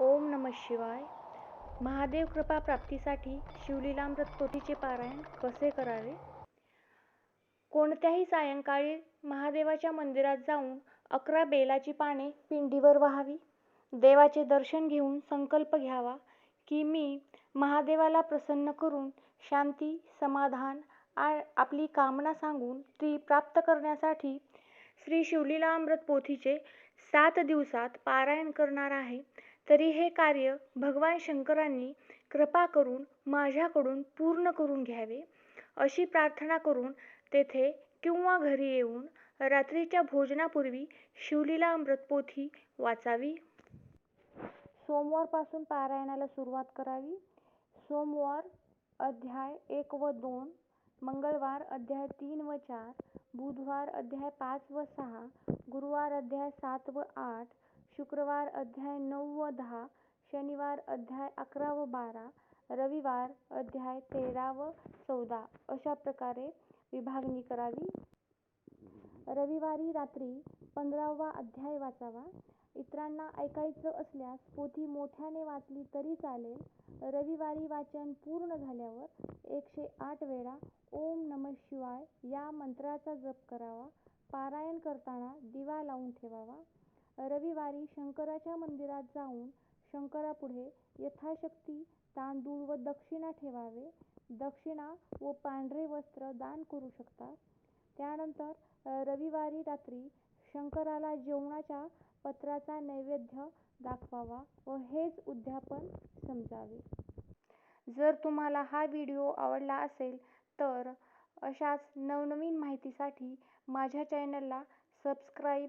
ओम नमः शिवाय. महादेव कृपा प्राप्तीसाठी शिवलीलामृत पोथीचे पारायण कसे करावे? कोणत्याही सायंकाळी महादेवाच्या मंदिरात जाऊन अकरा बेलाची पाने पिंडीवर व्हावी. देवाचे दर्शन घेऊन संकल्प घ्यावा की मी महादेवाला प्रसन्न करून शांती समाधान आ आपली कामना सांगून ती प्राप्त करण्यासाठी श्री शिवलीलामृत पोथीचे सात दिवसात पारायण करणार आहे. तरी हे कार्य भगवान शंकरांनी कृपा करून माझ्याकडून पूर्ण करून घ्यावे. अशी प्रार्थना करून तेथे किंवा घरी येऊन रात्रीच्या भोजनापूर्वी शिवलीला अमृतपोथी वाचावी. सोमवारपासून पारायणाला सुरुवात करावी. सोमवार अध्याय एक व दोन मंगळवार अध्याय तीन व चार बुधवार अध्याय पाच व सहा गुरुवार अध्याय सात व आठ शुक्रवार अध्याय नऊ व दहा शनिवार अध्याय अकरा व बारा रविवार अध्याय तेरा व चौदा अशा प्रकारे विभागणी करावी. रविवारी रात्री पंधरावा अध्याय वाचावा. इतरांना ऐकायचं असल्यास पोथी मोठ्याने वाचली तरी चालेल. रविवारी वाचन पूर्ण झाल्यावर एकशे आठ वेळा ओम नमः शिवाय या मंत्राचा जप करावा. पारायण करताना दिवा लावून ठेवावा. रविवारी शंकराच्या मंदिरात जाऊन शंकरापुढे यथाशक्ती तांदूळ व दक्षिणा ठेवावे. दक्षिणा व पांढरे वस्त्र दान करू शकतात त्यानंतर रविवारी रात्री शंकराला जेवणाच्या पत्राचा नैवेद्य दाखवावा व हेच उद्यापन समजावे. जर तुम्हाला हा व्हिडिओ आवडला असेल तर अशाच नवनवीन माहितीसाठी माझ्या चॅनलला सबस्क्राईब